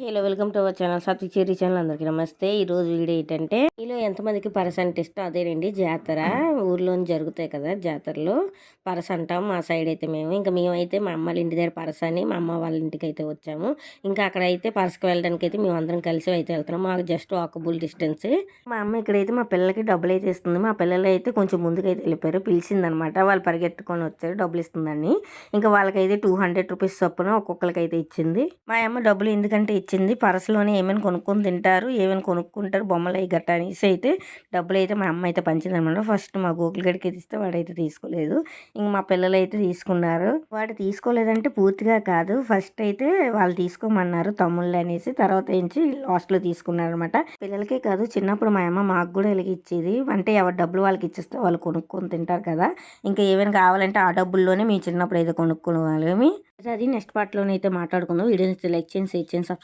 Hello welcome to our channel సతీ చేరి channel అందరికీ నమస్తే. ఈరోజు వీడియో ఏంటంటే మీలో ఎంతమందికి పరసంట అంటే ఇష్టం అదేనండి జాతర. ఊర్లో జరుగుతాయి కదా జాతరలో. పరస అంటాం మా సైడ్ అయితే మేము ఇంకా మేమైతే మా అమ్మ వాళ్ళ ఇంటి దగ్గర పరస అని మా అమ్మ వాళ్ళ ఇంటికి అయితే వచ్చాము. ఇంకా అక్కడ అయితే పరసకు వెళ్ళడానికి అయితే మేము అందరం కలిసి అయితే వెళ్తున్నాం. మాకు జస్ట్ వాకబుల్ డిస్టెన్స్ మా అమ్మ ఇక్కడైతే మా పిల్లలకి డబ్బులు అయితే ఇస్తుంది. మా పిల్లలు అయితే కొంచెం ముందుకు అయితే వెళ్ళిపోయారు. పిలిచిందనమాట. వాళ్ళు పరిగెట్టుకొని వచ్చారు డబ్బులు ఇస్తుందని. ఇంకా వాళ్ళకైతే టూ హండ్రెడ్ రూపీస్ చొప్పున ఒక్కొక్కరికి అయితే ఇచ్చింది. మా అమ్మ డబ్బులు ఎందుకంటే ఇచ్చింది. పరసలోనే ఏమైనా కొనుక్కొని తింటారు ఏమైనా కొనుక్కుంటారు బొమ్మలు అవి గట్ట అనేసి అయితే డబ్బులు అయితే మా అమ్మ అయితే పంచింది అనమాట ఫస్ట్ మా గోకుల్ గడికి ఇస్తే వాడైతే తీసుకోలేదు. ఇంక మా పిల్లలు అయితే తీసుకున్నారు. వాడు తీసుకోలేదంటే పూర్తిగా కాదు. ఫస్ట్ అయితే వాళ్ళు తీసుకోమన్నారు తమ్ముళ్ళు అనేసి తర్వాత ఏంచి లాస్ట్లో తీసుకున్నారు అనమాట పిల్లలకే కాదు చిన్నప్పుడు మా అమ్మ మాకు కూడా ఇలాగ ఇచ్చేది. అంటే ఎవరి డబ్బులు వాళ్ళకి ఇచ్చేస్తే వాళ్ళు కొనుక్కొని తింటారు కదా. ఇంకా ఏమైనా కావాలంటే ఆ డబ్బుల్లోనే మేము చిన్నప్పుడు అయితే కొనుక్కునే వాళ్ళమి అది నెక్స్ట్ పార్ట్లోనే అయితే మాట్లాడుకుందాం. వీడియోని లైక్ చేయండి షేర్ చేయండి